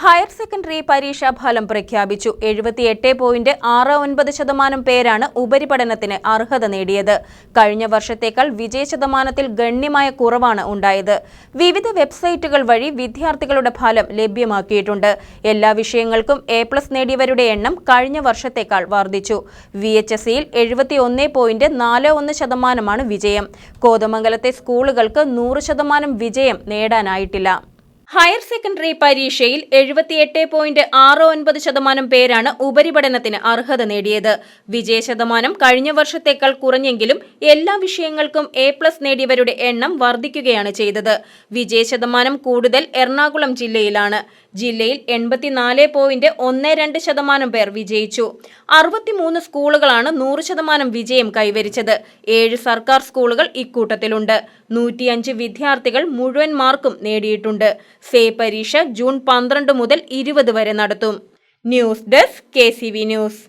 Higher secondary പരീക്ഷാ ഫലം പ്രഖ്യാപിച്ചു. എഴുപത്തിയെട്ട് പോയിന്റ് ആറ് ഒൻപത് ശതമാനം പേരാണ് ഉപരിപഠനത്തിന് അർഹത നേടിയത്. കഴിഞ്ഞ വർഷത്തേക്കാൾ വിജയ ശതമാനത്തിൽ ഗണ്യമായ കുറവാണ് ഉണ്ടായത്. വിവിധ വെബ്സൈറ്റുകൾ വഴി വിദ്യാർത്ഥികളുടെ ഫലം ലഭ്യമാക്കിയിട്ടുണ്ട്. എല്ലാ വിഷയങ്ങൾക്കും എ പ്ലസ് നേടിയവരുടെ എണ്ണം കഴിഞ്ഞ വർഷത്തേക്കാൾ വർദ്ധിച്ചു. വി എച്ച് എസ് സിയിൽ എഴുപത്തിയൊന്ന് പോയിന്റ് നാല് ഒന്ന് ശതമാനമാണ് വിജയം. കോതമംഗലത്തെ സ്കൂളുകൾക്ക് നൂറ് ശതമാനം വിജയം നേടാനായിട്ടില്ല. ഹയർ സെക്കൻഡറി പരീക്ഷയിൽ എഴുപത്തിയെട്ട് പോയിന്റ് ആറ് ഒൻപത് ശതമാനം പേരാണ് ഉപരിപഠനത്തിന് അർഹത നേടിയത്. വിജയ ശതമാനം കഴിഞ്ഞ വർഷത്തേക്കാൾ കുറഞ്ഞെങ്കിലും എല്ലാ വിഷയങ്ങൾക്കും എ പ്ലസ് നേടിയവരുടെ എണ്ണം വർദ്ധിക്കുകയാണ് ചെയ്തത്. വിജയ ശതമാനം കൂടുതൽ എറണാകുളം ജില്ലയിലാണ്. ജില്ലയിൽ എൺപത്തിനാല് പോയിന്റ് ഒന്ന് രണ്ട് ശതമാനം പേർ വിജയിച്ചു. അറുപത്തിമൂന്ന് സ്കൂളുകളാണ് നൂറ് ശതമാനം വിജയം കൈവരിച്ചത്. ഏഴ് സർക്കാർ സ്കൂളുകൾ ഇക്കൂട്ടത്തിലുണ്ട്. നൂറ്റിയഞ്ച് വിദ്യാർത്ഥികൾ മുഴുവൻ മാർക്കും നേടിയിട്ടുണ്ട്. സേ പരീക്ഷ ജൂൺ പന്ത്രണ്ട് മുതൽ ഇരുപത് വരെ നടത്തും. News desk K news.